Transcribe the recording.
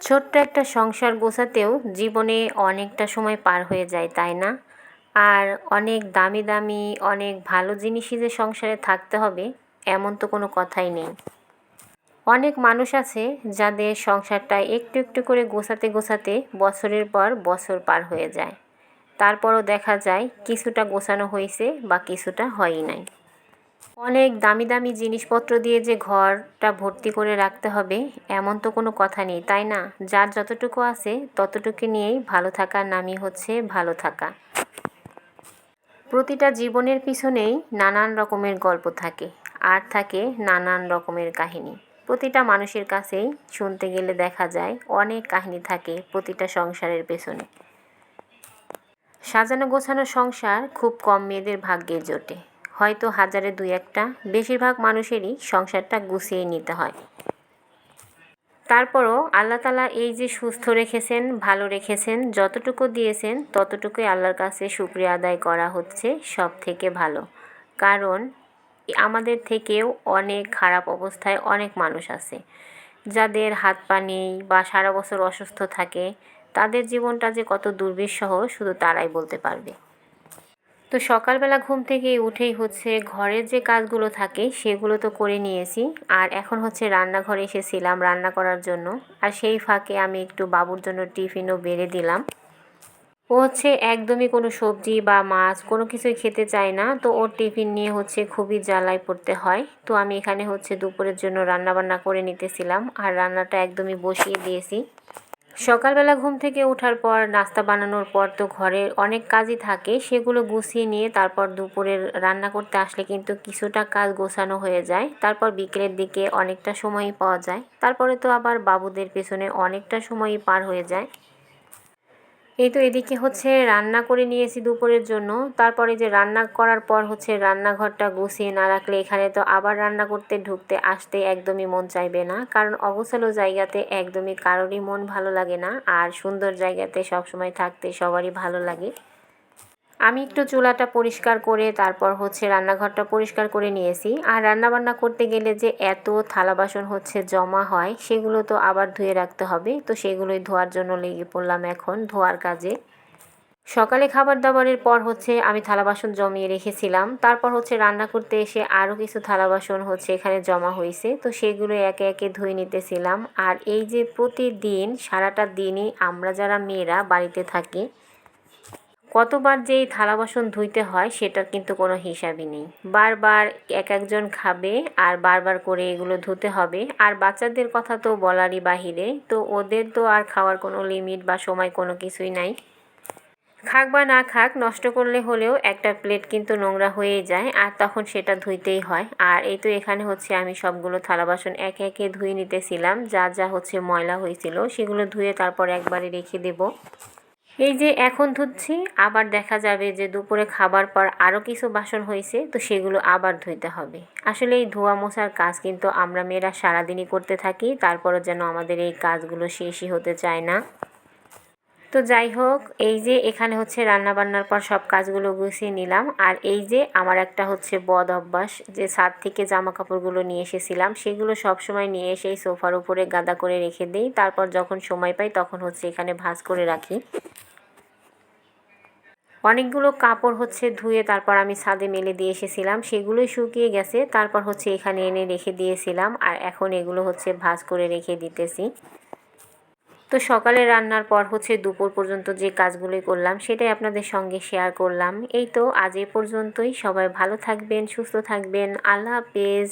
ছোট্ট একটা সংসার গোছাতেও জীবনে অনেকটা সময় পার হয়ে যায়, তাই না? আর অনেক দামি দামি, অনেক ভালো জিনিসই যে সংসারে থাকতে হবে, এমন তো কোনো কথাই নেই। অনেক মানুষ আছে যাদের সংসারটা একটু একটু করে গোছাতে গোছাতে বছরের পর বছর পার হয়ে যায়। তারপরও দেখা যায় কিছুটা গোছানো হয়েছে বা কিছুটা হয়ই নাই। অনেক দামি দামি জিনিসপত্র দিয়ে যে ঘরটা ভর্তি করে রাখতে হবে, এমন তো কোনো কথা নেই, তাই না? যার যতটুকু আছে, ততটুকু নিয়েই ভালো থাকার নামই হচ্ছে ভালো থাকা। প্রতিটা জীবনের পিছনেই নানান রকমের গল্প থাকে, আর থাকে নানান রকমের কাহিনী। প্রতিটা মানুষের কাছেই শুনতে গেলে দেখা যায়, অনেক কাহিনী থাকে প্রতিটা সংসারের পেছনে। সাজানো গোছানো সংসার খুব কম মেয়েদের ভাগ্যে জোটে। হয়তো হাজারে দুই একটা। বেশিরভাগ মানুষেরই সংসারটা গুছিয়ে নিতে হয়। তারপরও আল্লাহ তালা এই যে সুস্থ রেখেছেন, ভালো রেখেছেন, যতটুকু দিয়েছেন, ততটুকুই আল্লাহর কাছে শুক্রিয়া আদায় করা হচ্ছে সব থেকে ভালো। কারণ আমাদের থেকেও অনেক খারাপ অবস্থায় অনেক মানুষ আছে। যাদের হাত পা নেই বা সারা বছর অসুস্থ থাকে, তাদের জীবনটা যে কত দুর্বিষহ, শুধু তারাই বলতে পারবে। তো সকালবেলা ঘুম থেকে উঠেই হচ্ছে ঘরের যে কাজগুলো থাকে সেগুলো তো করে নিয়েছি। আর এখন হচ্ছে রান্নাঘরে এসেছিলাম রান্না করার জন্য। আর সেই ফাঁকে আমি একটু বাবুর জন্য টিফিনও বেড়ে দিলাম। ও হচ্ছে একদমই কোনো সবজি বা মাছ কোনো কিছুই খেতে চায় না। তো ওর টিফিন নিয়ে হচ্ছে খুবই জ্বালায় পড়তে হয়। তো আমি এখানে হচ্ছে দুপুরের জন্য রান্না বান্না করে নিতেছিলাম। আর রান্নাটা একদমই বসিয়ে দিয়েছি। সকালবেলা ঘুম থেকে ওঠার পর, নাস্তা বানানোর পর তো ঘরে অনেক কাজই থাকে, সেগুলো গুছিয়ে নিয়ে তারপর দুপুরের রান্না করতে আসলে কিন্তু কিছুটা কাজ গোছানো হয়ে যায়। তারপর বিকেলের দিকে অনেকটা সময়ই পাওয়া যায়। তারপরে তো আবার বাবুদের পেছনে অনেকটা সময়ই পার হয়ে যায়। এই তো এদিকে হচ্ছে রান্না করে নিয়েছি দুপুরের জন্য। তারপরে যে রান্না করার পর হচ্ছে রান্নাঘরটা গুছিয়ে না রাখলে এখানে তো আবার রান্না করতে ঢুকতে আসতে একদমই মন চাইবে না। কারণ অগোছালো জায়গাতে একদমই কারোরই মন ভালো লাগে না। আর সুন্দর জায়গাতে সবসময় থাকতে সবারই ভালো লাগে। আমি একটু চুলাটা পরিষ্কার করে, তারপর হচ্ছে রান্নাঘরটা পরিষ্কার করে নিয়েছি। আর রান্নাবান্না করতে গেলে যে এত থালা বাসন হচ্ছে জমা হয়, সেগুলো তো আবার ধুয়ে রাখতে হবে। তো সেগুলোই ধোয়ার জন্য লেগে পড়লাম এখন ধোয়ার কাজে। সকালে খাবার দাবারের পর হচ্ছে আমি থালা বাসন জমিয়ে রেখেছিলাম। তারপর হচ্ছে রান্না করতে এসে আরও কিছু থালা বাসন হচ্ছে এখানে জমা হয়েছে তো সেগুলো একে একে ধুয়ে নিতেছিলাম। আর এই যে প্রতিদিন, সারাটা দিনই আমরা যারা মেয়েরা বাড়িতে থাকি কতবার যে এই থালা বাসন ধুইতে হয়, সেটার কিন্তু কোনো হিসাবই নেই। বারবার এক একজন খাবে আর বারবার করে এগুলো ধুতে হবে। আর বাচ্চাদের কথা তো বলারই বাহিরে, তো ওদের তো আর খাওয়ার কোনো লিমিট বা সময় কোনো কিছুই নাই। খাক বা না খাক, নষ্ট করলে হলেও একটা প্লেট কিন্তু নোংরা হয়েই যায়, আর তখন সেটা ধুইতেই হয়। আর এই তো এখানে হচ্ছে আমি সবগুলো থালা বাসন একে একে ধুয়ে নিতেছিলাম, যা যা হচ্ছে ময়লা হয়েছিল, সেগুলো ধুয়ে তারপর একবারে রেখে দেবো। এই যে এখন ধুচ্ছি, আবার দেখা যাবে যে দুপুরে খাবার পর আরও কিছু বাসন হয়েছে তো সেগুলো আবার ধুইতে হবে। আসলে এই ধোয়া মোছার কাজ কিন্তু আমরা মেয়েরা সারাদিনই করতে থাকি, তারপরও যেন আমাদের এই কাজগুলো শেষই হতে চায় না। তো যাই হোক, এই যে এখানে হচ্ছে রান্না বান্নার পর সব কাজগুলো গুছিয়ে নিলাম, আর এই যে আমার একটা হচ্ছে বদ অভ্যাস, যে ছাদ থেকে জামা কাপড়গুলো নিয়ে এসেছিলাম, সেগুলো সব সময় নিয়ে এসে সোফার উপরে গাদা করে রেখে দিই, তারপর যখন সময় পাই তখন হচ্ছে এখানে ভাঁজ করে রাখি। অনেকগুলো কাপড় হচ্ছে ধুয়ে তারপর আমি ছাদে মেলে দিয়ে এসেছিলাম। সেগুলোই শুকিয়ে গেছে। তারপর হচ্ছে এখানে এনে রেখে দিয়েছিলাম। আর এখন এগুলো হচ্ছে ভাজ করে রেখে দিতেছি। তো সকালে রান্নার পর হচ্ছে দুপুর পর্যন্ত যে কাজগুলোই করলাম, সেটাই আপনাদের সঙ্গে শেয়ার করলাম। এই তো আজ এ পর্যন্তই। সবাই ভালো থাকবেন, সুস্থ থাকবেন। আল্লাহ হাফেজ।